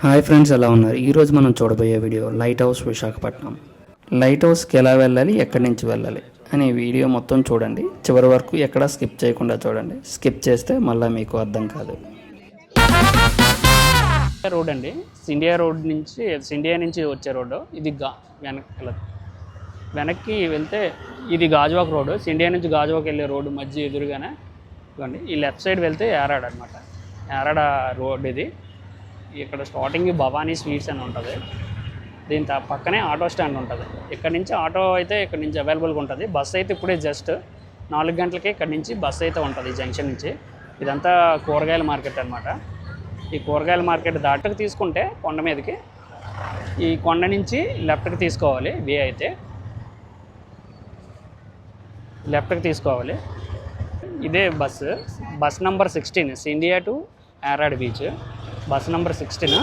Hi friends ఎలా ఉన్నారు? ఈరోజు మనం చూడబోయే video light house Visakhapatnam. Light హౌస్కి ఎలా వెళ్ళాలి ఎక్కడి నుంచి వెళ్ళాలి అనే వీడియో మొత్తం చూడండి. చివరి వరకు ఎక్కడా స్కిప్ చేయకుండా చూడండి. స్కిప్ చేస్తే మళ్ళీ మీకు అర్థం కాదు. రోడ్ అండి. సిండియా రోడ్ నుంచి సిండియా నుంచి వచ్చే రోడ్డు. ఇది గా వెనక్కి వెనక్కి వెళ్తే ఇది గాజువాక్ రోడ్డు. సిండియా నుంచి గాజువాక్ వెళ్ళే రోడ్డు మధ్య ఎదురుగానే. ఇవ్వండి ఈ లెఫ్ట్ సైడ్ వెళ్తే ఏరాడ అనమాట యారాడ రోడ్ ఇది. ఇక్కడ స్టార్టింగ్ భవానీ స్వీట్స్ అని ఉంటుంది. దీని పక్కనే ఆటో స్టాండ్ ఉంటుంది. ఇక్కడ నుంచి ఆటో అయితే ఇక్కడ నుంచి అవైలబుల్గా ఉంటుంది. బస్సు అయితే ఇప్పుడే జస్ట్ నాలుగు గంటలకి ఇక్కడ నుంచి బస్సు అయితే ఉంటుంది జంక్షన్ నుంచి. ఇదంతా కూరగాయల మార్కెట్ అనమాట ఈ కూరగాయల మార్కెట్ దాటకు తీసుకుంటే కొండ మీదకి ఈ కొండ నుంచి లెఫ్ట్కి తీసుకోవాలి. వే అయితే. లెఫ్ట్కి తీసుకోవాలి. ఇదే bus. Bus number sixteen Scindia to ఆరాడ్ beach. Bus number sixteen.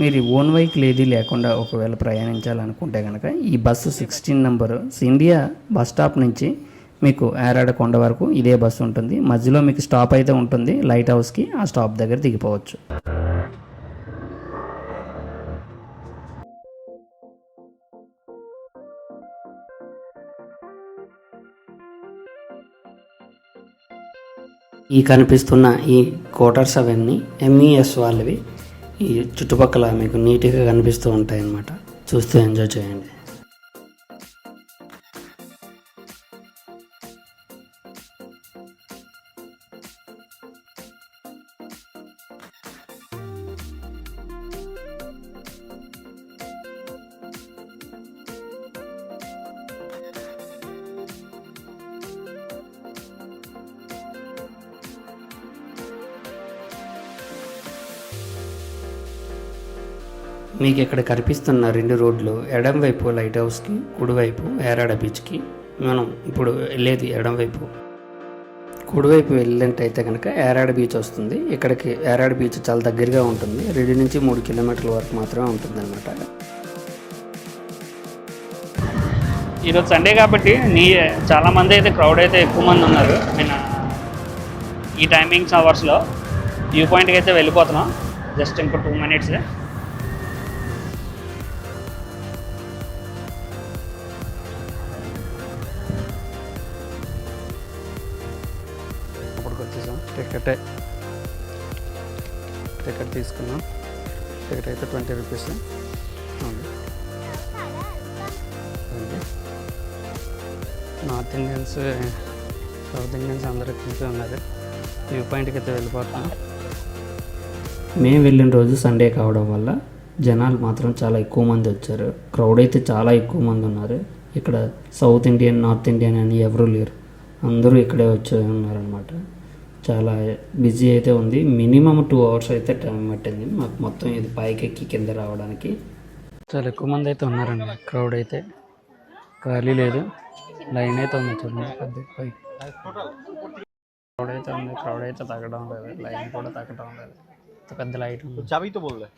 మీరు ఓన్ వెహికల్ ఏది లేకుండా ఒకవేళ ప్రయాణించాలనుకుంటే కనుక ఈ bus sixteen number India bus stop నుంచి మీకు ఏరాడ కొండ వరకు ఇదే బస్సు ఉంటుంది. మధ్యలో మీకు స్టాప్ అయితే ఉంటుంది. లైట్ హౌస్కి ఆ స్టాప్ దగ్గర దిగిపోవచ్చు. ఈ కనిపిస్తున్న ఈ క్వార్టర్స్ అవన్నీ ఎంఈఎస్ వాళ్ళవి. ఈ చుట్టుపక్కల మీకు నీట్గా కనిపిస్తూ ఉంటాయి అన్నమాట చూస్తూ ఎంజాయ్ చేయండి. మీకు ఇక్కడ కనిపిస్తున్న రెండు రోడ్లు ఎడం వైపు లైట్ హౌస్కి కుడివైపు ఏరాడ బీచ్కి. మనం ఇప్పుడు వెళ్ళేది ఎడం వైపు. కుడివైపు వెళ్ళినట్టయితే కనుక ఏరాడ బీచ్ వస్తుంది. ఇక్కడికి ఏరాడ బీచ్ చాలా దగ్గరగా ఉంటుంది. రెండు నుంచి మూడు కిలోమీటర్ల వరకు మాత్రమే ఉంటుంది అనమాట ఈరోజు సండే కాబట్టి నీ చాలామంది అయితే క్రౌడ్ అయితే ఎక్కువ మంది ఉన్నారు. నేను ఈ టైమింగ్స్ అవర్స్లో వ్యూ పాయింట్కి అయితే వెళ్ళిపోతున్నాం. జస్ట్ ఇంకో టూ మినిట్స్. టికెటే. టికెట్ తీసుకున్నాం. టికెట్ అయితే twenty rupees. North Indians south Indians అందరూ ఎక్కువ ఉన్నారు. వ్యూ పాయింట్కి అయితే వెళ్ళిపోతున్నాం. మేము వెళ్ళిన రోజు సండే కావడం వల్ల జనాలు మాత్రం చాలా ఎక్కువ మంది వచ్చారు. క్రౌడ్ అయితే చాలా ఎక్కువ మంది ఉన్నారు. ఇక్కడ సౌత్ ఇండియన్ నార్త్ ఇండియన్ అని ఎవరూ లేరు. అందరూ ఇక్కడే వచ్చి ఉన్నారనమాట చాలా బిజీ అయితే ఉంది. మినిమం టూ అవర్స్ అయితే టైం పట్టింది. మాకు మొత్తం ఇది పైకెక్కి కింద రావడానికి. చాలా ఎక్కువ మంది అయితే ఉన్నారండి. క్రౌడ్ అయితే ఖాళీ లేదు. లైన్ అయితే ఉంది చూడండి. పెద్ద క్రౌడ్ అయితే ఉంది. క్రౌడ్ అయితే తగ్గడం లేదు. లైన్ కూడా తగ్గడం లేదు. పెద్ద లైట్ ఉంది.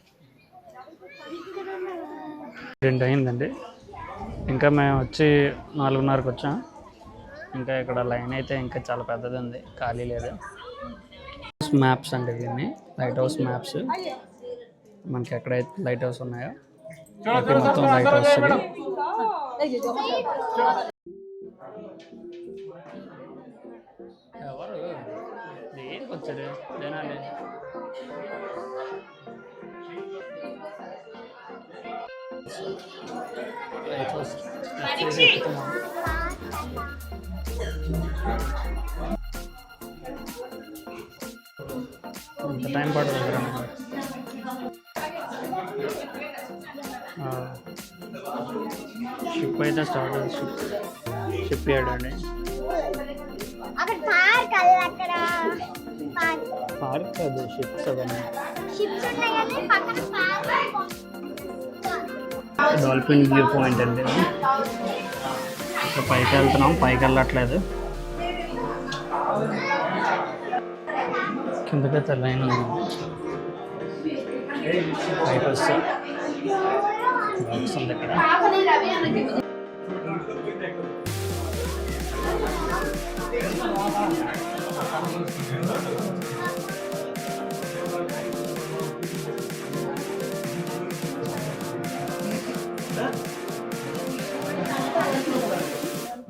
రెండు అయిందండి. ఇంకా మేము వచ్చి నాలుగున్నరకు వచ్చాం. ఇంకా ఇక్కడ లైన్ అయితే ఇంకా చాలా పెద్దది ఉంది. ఖాళీ లేదు. మ్యాప్స్ అంటే దీన్ని. లైట్ హౌస్ మ్యాప్స్ మనకి ఎక్కడైతే లైట్ హౌస్ ఉన్నాయో మొత్తం లైట్ హౌస్ ఇది. ఎవరు? దేనికి వచ్చారు జనాలు. లైట్ హౌస్ టైం పడుతుంది కదా. ఆ, షిప్ అయితే స్టార్ట్ అయింది. షిప్ షిప్ యార్డ్ అండి. పార్క్ అది షిప్స్ అవన్నీ. డాల్ఫిన్ వ్యూ పాయింట్ అండి పైకి వెళ్తున్నాం. పైకి వెళ్ళట్లేదు. కింద పెద్ద లైన్ ఉంది బయట వస్తే ఇక్కడ.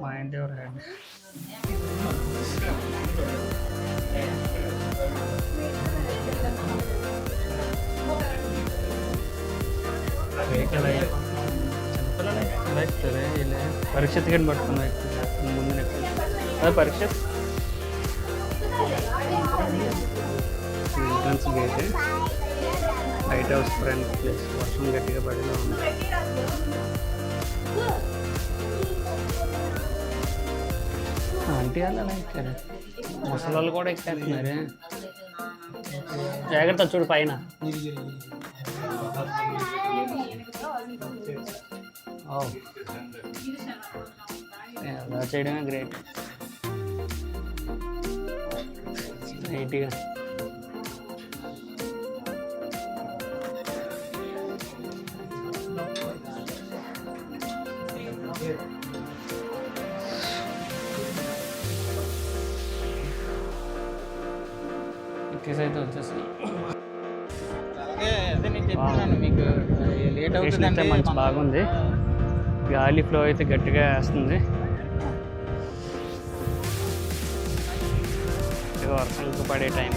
మా ఇంటి ఎవరు వీళ్ళే పరీక్ష టికెట్ పట్టుకుని ముందు ఎక్కుతారు అదే పరీక్ష entrance gate light house front place వర్షం గట్టిగా పడిన ఉంది. ఆంటీ వాళ్ళు అలా ఎక్కారు ముసలి వాళ్ళు కూడా ఎక్కేస్తున్నారు. జాగ్రత్త చూడు పైన. అలా చేయడమే గ్రేట్ నీట్గా ఎక్కేసి అయితే వచ్చేసి అలాగే అదే నేను చెప్తున్నాను మీకు లేట్ అవుతుందంటే మంచి బాగుంది. గాలి ఫ్లో అయితే గట్టిగా వేస్తుంది. వర్షాలకు పడే టైం.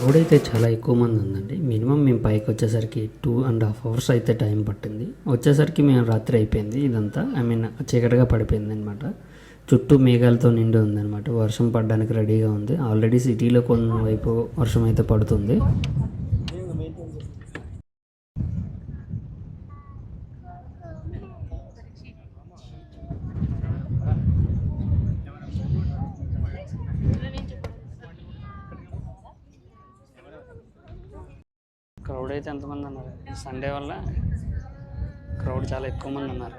రోడ్ అయితే చాలా ఎక్కువ మంది ఉందండి. మినిమం మేము పైకి వచ్చేసరికి టూ అండ్ హాఫ్ అవర్స్ అయితే టైం పట్టింది. వచ్చేసరికి మేము రాత్రి అయిపోయింది ఇదంతా. ఐ మీన్ చీకటిగా పడిపోయింది అనమాట చుట్టూ మేఘాలతో నిండి ఉందన్నమాట. వర్షం పడడానికి రెడీగా ఉంది. ఆల్రెడీ సిటీలో కొన్ని వైపు వర్షం అయితే పడుతుంది. క్రౌడ్ అయితే ఎంతమంది అన్నారు సండే వల్ల క్రౌడ్ చాలా ఎక్కువ మంది ఉన్నారు.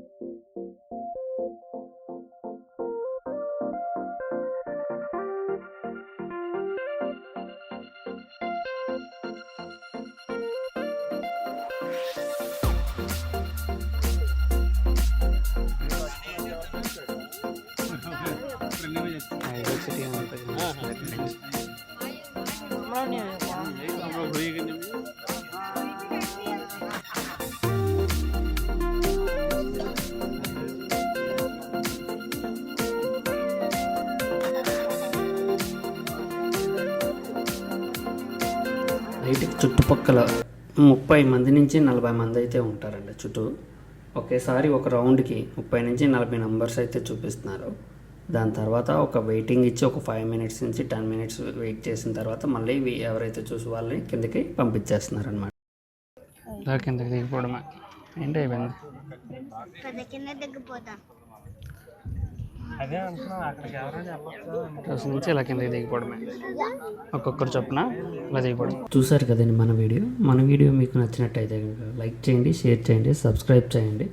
నైట్ చుట్టుపక్కల ముప్పై మంది నుంచి నలభై మంది అయితే ఉంటారండి చుట్టూ. ఒకేసారి ఒక రౌండ్కి ముప్పై నుంచి నలభై నంబర్స్ అయితే చూపిస్తున్నారు. దాని తర్వాత ఒక వెయిటింగ్ ఇచ్చి ఒక ఫైవ్ మినిట్స్ నుంచి టెన్ మినిట్స్ వెయిట్ చేసిన తర్వాత మళ్ళీ ఎవరైతే చూసి వాళ్ళని కిందకి పంపించేస్తున్నారు అనమాట కిందకి దిగిపోవడమే. ఏంటి అయిపోయింది? కింద నుంచి ఇలా కిందకి దిగిపోవడమే. ఒక్కొక్కరు చొప్పున ఇలా దిగిపోవడం చూసారు కదండి మన వీడియో? మన వీడియో మీకు నచ్చినట్టయితే కనుక లైక్ చేయండి షేర్ చేయండి సబ్స్క్రైబ్ చేయండి.